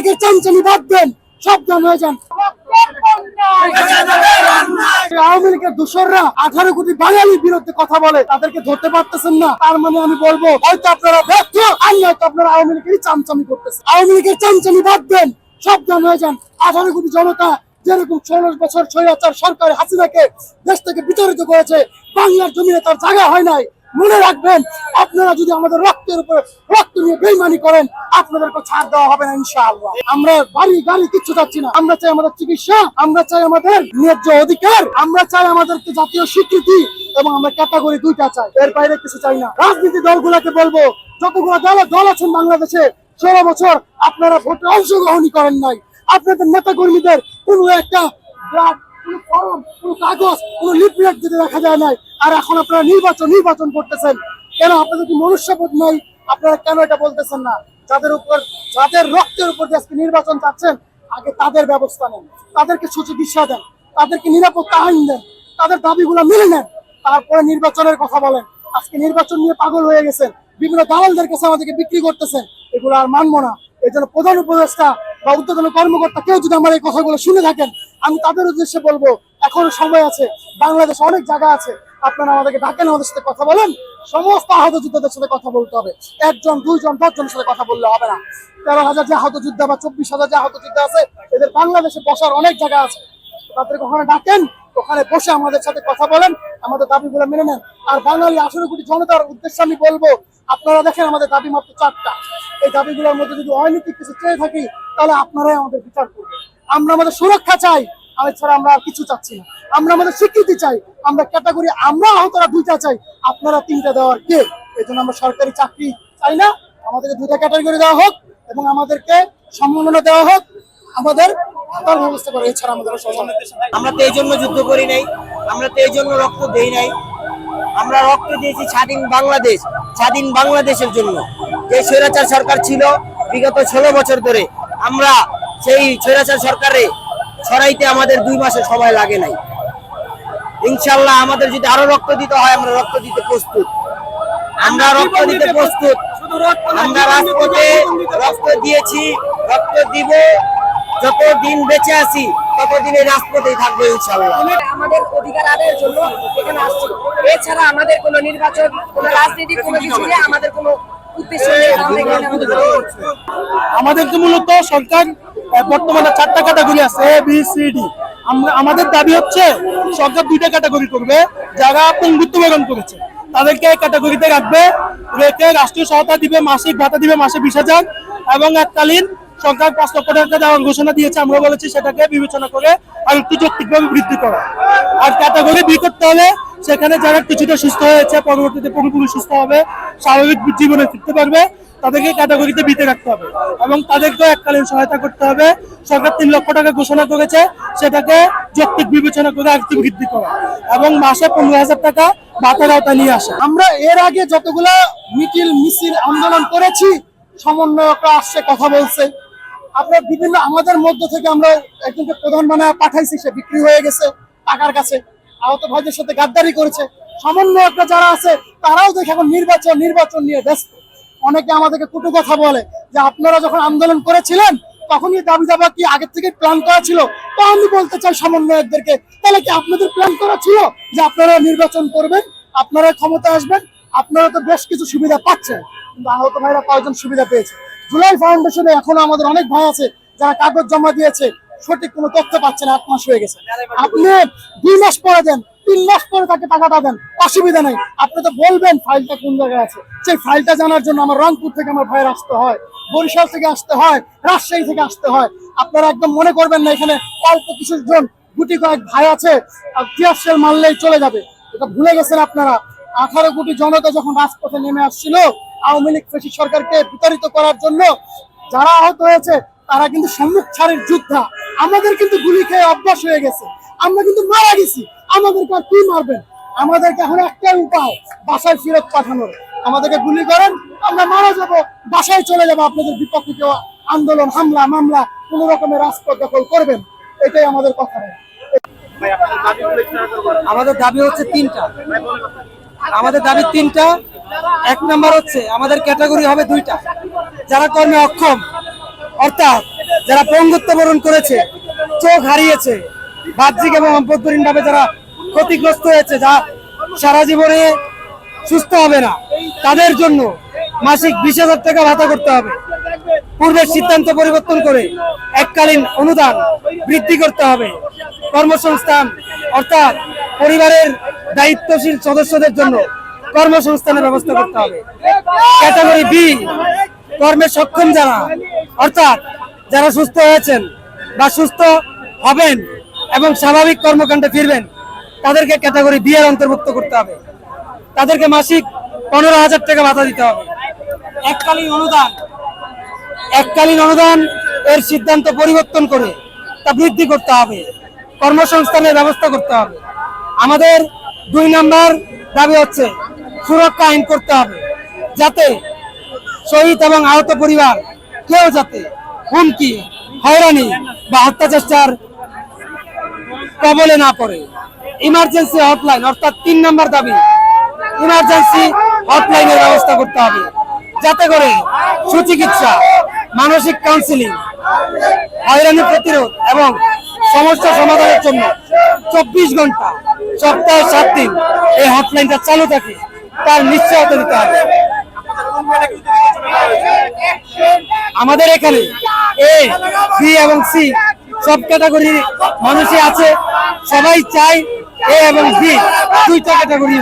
লীগের চামচামি বাদ দেন, সাবধান হয়ে যান। আওয়ামী লীগের আঠারো কোটি বাঙালির বিরুদ্ধে কথা বলে, তাদেরকে ধরতে পারতেছেন না। তার মানে আমি বলব, হয়তো আপনারা ব্যর্থ, আর নয়তো আপনারা আওয়ামী লীগেরই চামচামি করতেছেন। আওয়ামী লীগের চামচামি বাদ দেন, সাবধান হয়ে যান। আঠারো কোটি জনতা যেরকম ষোলো বছর স্বৈরাচার সরকার হাসিনাকে দেশ থেকে বিতাড়িত করেছে, বাংলার জমিনে তার জায়গা হয় নাই। মনে রাখবেন, আপনারা যদি আমাদের রক্তের উপর রক্ত নিয়ে বেইমানি করেন, আপনাদেরকে ছাড় দেওয়া হবে না ইনশাআল্লাহ। আমরা বাড়ি গাড়ি কিচ্ছু চাচ্ছি না। আমরা চাই আমাদের চিকিৎসা, আমরা চাই আমাদের ন্যায্য অধিকার, আমরা চাই আমাদেরকে জাতীয় স্বীকৃতি, এবং আমরা ক্যাটাগরি দুইটা চাই। এর বাইরে কিছু চাই না। রাজনীতি দলগুলোকে বলব, যতগুলো দল দল আছেন বাংলাদেশে, ষোলো বছর আপনারা ভোটে অংশগ্রহণই করেন নাই। আপনাদের নেতা কর্মীদের কোনো একটা তাদের দাবিগুলো মেনে নেন। তারপরে নির্বাচনের কথা বলেন। আজকে নির্বাচন নিয়ে পাগল হয়ে গেছেন। বিভিন্ন দালালদের কাছে আমাদেরকে বিক্রি করতেছেন। এগুলো আর মানবো না। এই জন্য প্রধান উপদেষ্টা বা উদ্যোতন কর্মকর্তা কেউ যদি আমার এই কথাগুলো শুনে থাকেন আমি তাদের উদ্দেশ্যে বলব, এখনও সময় আছে, বাংলাদেশে অনেক জায়গা আছে, আপনারা আমাদেরকে ডাকেন, আমাদের সাথে কথা বলেন, সমস্ত আহত যোদ্ধাদের সাথে কথা বলতে হবে। একজন, দুইজন, দশজনের সাথে কথা বললে হবে না। তেরো হাজার যে আহত যোদ্ধা বা চব্বিশ হাজার যে আহত যোদ্ধা আছে, এদের বাংলাদেশে বসার অনেক জায়গা আছে। তাদেরকে ওখানে ডাকেন, ওখানে বসে আমাদের সাথে কথা বলেন, আমাদের দাবিগুলো মেনে নেন। আর বাঙালি আঠারো কোটি জনতার উদ্দেশ্যে আমি বলব, আপনারা দেখেন আমাদের দাবি মাত্র চারটা। এই দাবিগুলোর মধ্যে যদি অনৈতিক কিছু চেয়ে থাকি, তাহলে আপনারাই আমাদের বিচার করবেন আমরা আমাদের সুরক্ষা চাই আমি ছাড়া আমরা আর কিছু চাচ্ছি না। আমরা আমাদের স্বীকৃতি চাই, আমরা ক্যাটাগরি, আমরা আহতরা দুইটা চাই। আপনারা তিনটা দেওয়ার কে? এই জন্য আমরা সরকারি চাকরি চাই না। আমাদেরকে দুইটা ক্যাটাগরি দেওয়া হোক এবং আমাদেরকে সম্মাননা দেওয়া হোক। আমাদের করে, এছাড়া আমাদের। আমরা তো এই জন্য যুদ্ধ করি নাই, আমরা তো এই জন্য রক্ত দেই নাই। আমরা রক্ত দিয়েছি স্বাধীন বাংলাদেশ, স্বাধীন বাংলাদেশের জন্য। যে স্বৈরাচার সরকার ছিল বিগত ষোলো বছর ধরে, আমরা সেই স্বৈরাচার সরকারে ছড়াইতে আমাদের দুই মাসের সময় লাগে নাই। ইনশাল্লাহ আমাদের যদি আরও রক্ত দিতে হয় আমরা রক্ত দিতে প্রস্তুত। আমরা রক্ত দিতে প্রস্তুত। আমরা রাজপথে রক্ত দিয়েছি রক্ত দিব যত দিন বেঁচে আছি ততদিন এই রাজপথেই থাকব ইনশাল্লাহ আমাদের অধিকার আদায়ের জন্য এখানে আসছি। এছাড়া আমাদের কোনো নির্বাচন কোনো রাজনীতি কোনো কিছু নিয়ে আমাদের কোনো আমাদের তো মূলত সরকার বর্তমানে চারটা ক্যাটাগরি আছে এ বি সি ডি আমরা আমাদের দাবি হচ্ছে সরকার দুইটা ক্যাটাগরি করবে। যারা পঙ্গুত্ব বরণ করেছে তাদেরকে ক্যাটাগরিতে রাখবে। রেখে রাষ্ট্রীয় সহায়তা দিবে মাসিক ভাতা দিবে মাসে বিশ হাজার। এবং এককালীন সরকার পাঁচ লক্ষ টাকা দেওয়ার ঘোষণা দিয়েছে আমরা বলেছি সেটাকে বিবেচনা করে আর একটু যৌক্তিকভাবে বৃদ্ধি করা। আর ক্যাটাগরি বি করতে হলে সেখানে যারা কিছুটা সুস্থ হয়েছে, পরবর্তীতে পুরোপুরি সুস্থ হবে, স্বাভাবিক জীবনে ফিরতে পারবে, তাদেরকে ক্যাটাগরিতে বিতে রাখতে হবে এবং তাদেরকেও এককালীন সহায়তা করতে হবে। সরকার তিন লক্ষ টাকা ঘোষণা করেছে, সেটাকে যৌক্তিক বিবেচনা করে আর্থিক বৃদ্ধি করা এবং মাসে পনেরো হাজার টাকা ভাতার আওতা নিয়ে আসে। আমরা এর আগে যতগুলা মিছিল মিছিল আন্দোলন করেছি, সমন্বয়করা আসছে, কথা বলছে। আপনার বিভিন্ন আমাদের মধ্য থেকে আমরা একজনকে প্রধান মানে পাঠাইছি, সে বিক্রি হয়ে গেছে টাকার কাছে। আহত ভাইদের সাথে গাদ্দারি করেছে। সমন্বয়করা যারা আছে, তারাও দেখে এখন নির্বাচন নির্বাচন নিয়ে ব্যস্ত। অনেকে আমাদেরকে কুটু কথা বলে যে, আপনারা যখন আন্দোলন করেছিলেন, তখনই দাবি দাবা কি আগের থেকে প্ল্যান করা ছিল? তো আমি বলতে চাই সমন্বয়কদেরকে, তাহলে কি আপনাদের প্ল্যান করা ছিল যে, আপনারা নির্বাচন করবেন, আপনারা ক্ষমতা আসবেন, আপনারা তো বেশ কিছু সুবিধা পাচ্ছেন, কিন্তু আহত ভাইরা কয়েকজন সুবিধা পেয়েছে? জুলাই ফাউন্ডেশনে এখনও আমাদের অনেক ভাই আছে, যারা কাগজ জমা দিয়েছে সঠিক কোনো তথ্য না, এক মাস হয়ে গেছে। আপনি দুই মাস পরে দেন, তিন মাস পরে তাকে টাকাটা দেন, অসুবিধা নেই। আপনি তো বলবেন ফাইলটা কোন জায়গায় আছে। সেই ফাইলটা জানার জন্য আমার রংপুর থেকে আমার ভাইয়ের আসতে হয়, বরিশাল থেকে আসতে হয়, রাজশাহী থেকে আসতে হয়। আপনারা একদম মনে করবেন না, এখানে অল্প কিছু জন, গুটি কয়েক ভাই আছে টিয়ারশেল মারলেই চলে যাবে। এটা ভুলে গেছেন আপনারা। আঠারো কোটি জনতা যখন রাজপথে নেমে আসছিল, আওয়ামী লীগ ফেসি সরকারকে বিতাড়িত করার জন্য যারা আহত হয়েছে, তারা কিন্তু সম্মুখ ছাড়ের যোদ্ধা। আমাদের কিন্তু গুলি খেয়ে অভ্যাস হয়ে গেছে। আমরা কিন্তু মারা গেছি। আমাদেরকে আর কি মারবেন? আমাদেরকে এখন একটাই উপায়, বাসায় ফেরত পাঠানোর। আমাদেরকে গুলি করেন, আমরা মারা যাব, বাসায় চলে যাব। আপনাদের বিপক্ষে কেউ আন্দোলন, হামলা, মামলা, কোন রকমের রাজপথ দখল করবেন? এটাই আমাদের কথা। আমাদের দাবি হচ্ছে তিনটা। আমাদের দাবি তিনটা। এক নাম্বার হচ্ছে, আমাদের ক্যাটাগরি হবে দুইটা। যারা কর্মে অক্ষম অর্থাৎ যারা পঙ্গুত্ব বরণ করেছে, চোখ হারিয়েছে, বাহ্যিক এবং অভ্যন্তরীণ ভাবে যারা ক্ষতিগ্রস্ত হয়েছে, যা সারা জীবনে সুস্থ হবে না, তাদের জন্য মাসিক বিশ হাজার টাকা ভাতা করতে হবে। পূর্বের সিদ্ধান্ত পরিবর্তন করে এককালীন অনুদান বৃদ্ধি করতে হবে। কর্মসংস্থান, অর্থাৎ পরিবারের দায়িত্বশীল সদস্যদের জন্য কর্মসংস্থানের ব্যবস্থা করতে হবে। ক্যাটাগরি বি, কর্মে সক্ষম যারা অর্থাৎ যারা সুস্থ হয়েছেন বা সুস্থ হবেন এবং স্বাভাবিক কর্মকাণ্ডে ফিরবেন, তাদেরকে ক্যাটাগরি বি এর অন্তর্ভুক্ত করতে হবে। তাদেরকে মাসিক পনেরো হাজার টাকা ভাতা দিতে হবে। এককালীন অনুদান এককালীন অনুদান এর সিদ্ধান্ত পরিবর্তন করে তা বৃদ্ধি করতে হবে। কর্মসংস্থানের ব্যবস্থা করতে হবে। আমাদের দুই নাম্বার দাবি হচ্ছে সুরক্ষা আইন করতে হবে, যাতে শহীদ এবং আহত পরিবার কেউ যাতে হুমকি, হয়রানি বা হত্যা চেষ্টার কবলে না পড়ে। ইমার্জেন্সি হটলাইন অর্থাৎ তিন নম্বর দাবি ইমার্জেন্সি হটলাইনের ব্যবস্থা করতে হবে। যাতে করে সুচিকিৎসা, মানসিক কাউন্সিলিং হয়রানি প্রতিরোধ এবং সমস্যা সমাধানের জন্য চব্বিশ ঘণ্টা, সপ্তাহে সাত দিন এই হটলাইনটা চালু থাকে, তার নিশ্চয়তা দিতে হবে। আমাদের এখানে এ, বি এবং সি সব ক্যাটাগরির মানুষই আছে। সবাই চায় এ এবং বি, দুইটা ক্যাটাগরি